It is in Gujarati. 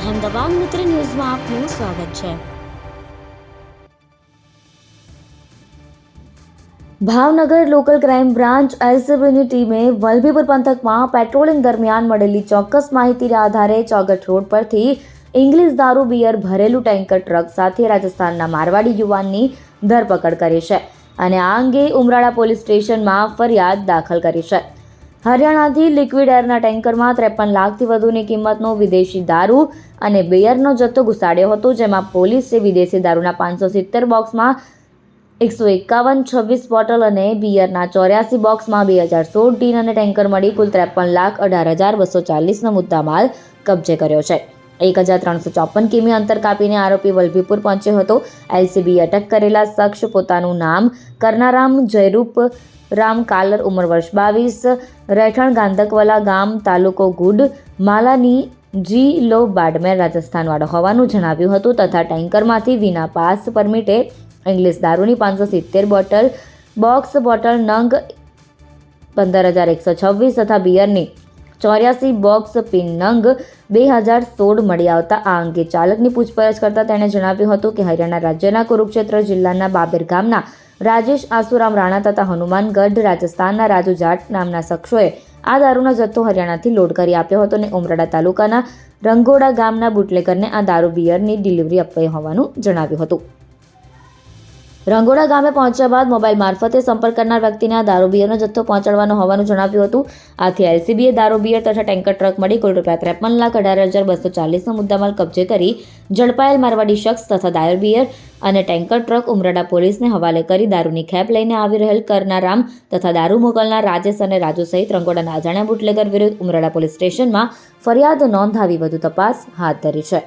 અહેમદાબાદ મિત્ર ન્યૂઝમાં આપનું સ્વાગત છે ભાવનગર લોકલ ક્રાઇમ બ્રાન્ચ એલસીબીની ટીમે વલભીપુર પંથકમાં પેટ્રોલિંગ દરમિયાન મળેલી ચોક્કસ માહિતીના આધારે ચોગઠ રોડ પરથી ઇંગ્લિશ દારૂ બિયર ભરેલું ટેન્કર ટ્રક સાથે રાજસ્થાનના મારવાડી યુવાનની ધરપકડ કરી છે અને આ અંગે ઉમરાળા પોલીસ સ્ટેશનમાં ફરિયાદ દાખલ કરી છે હરિયાણાથી લિક્વિડ એરના ટેન્કરમાં ત્રેપન લાખથી વધુની કિંમતનો વિદેશી દારૂ અને બિયરનો જથ્થો ઘુસાડ્યો હતો, જેમાં પોલીસે વિદેશી દારૂના પાંચસો સિત્તેર બોક્સમાં એકસો એકાવન, છવ્વીસ બોટલ અને બિયરના ચોર્યાસી બોક્સમાં બે હજાર સોળ ટીન અને ટેન્કર મળી કુલ ત્રેપન લાખ અઢાર હજાર બસો ચાલીસનો મુદ્દામાલ કબજે કર્યો છે. એક હજાર ત્રણસો ચોપન કિમી અંતર કાપીને આરોપી વલભીપુર પહોંચ્યો હતો. એલસીબી અટક કરેલા શખ્સ પોતાનું નામ કરનારામ જયરૂપ રામ કાલર ઉંમર વર્ષ બાવીસ, રહેઠાણ ગાંધકવલા ગામ, તાલુકો ગુડ, માલાની જી લો બાડમેર રાજસ્થાનવાળો હોવાનું જણાવ્યું હતું તથા ટેન્કરમાંથી વિના પાસ પરમિટે ઇંગ્લિશ દારૂની પાંચસો સિત્તેર બોટલ, બોક્સ બોટલ નંગ પંદર હજાર એકસો છવ્વીસ તથા બિયરની ચોર્યાસી બોક્સ પિન નંગ બે હજાર સોળ મળી આવતા આ અંગે ચાલકની પૂછપરછ કરતા તેણે જણાવ્યું હતું કે હરિયાણા રાજ્યના કુરુક્ષેત્ર જિલ્લાના બાબેર ગામના રાજેશ આસુરામ રાણા તથા હનુમાનગઢ રાજસ્થાનના રાજુ જાટ નામના શખ્સોએ આ દારૂનો જથ્થો હરિયાણાથી લોડ કરી આપ્યો હતો અને ઉમરાડા તાલુકાના રંગોડા ગામના બુટલેકરને આ દારૂ બિયરની ડિલિવરી અપાઈ હોવાનું જણાવ્યું હતું. રંગોડા ગામે પહોંચ્યા બાદ મોબાઈલ મારફતે સંપર્ક કરનાર વ્યક્તિને આ દારૂ બિયરનો જથ્થો પહોંચાડવાનો હોવાનું જણાવ્યું હતું. આથી એલસીબીએ દારૂ બિયર તથા ટેન્કર ટ્રક મળી કુલ રૂપિયા ત્રેપન લાખ અઢાર હજાર બસો ચાલીસનો મુદ્દામાલ કબજે કરી ઝડપાયેલ મારવાડી શખ્સ તથા દારૂ બિયર અને ટેન્કર ટ્રક ઉમરાડા પોલીસને હવાલે કરી દારૂની ખેપ લઈને આવી રહેલ કરનારામ તથા દારૂ મોકલનાર રાજેશ અને રાજુ સહિત રંગોડાના અજાણ્યા બુટલેગર વિરુદ્ધ ઉમરાડા પોલીસ સ્ટેશનમાં ફરિયાદ નોંધાવી વધુ તપાસ હાથ ધરી છે.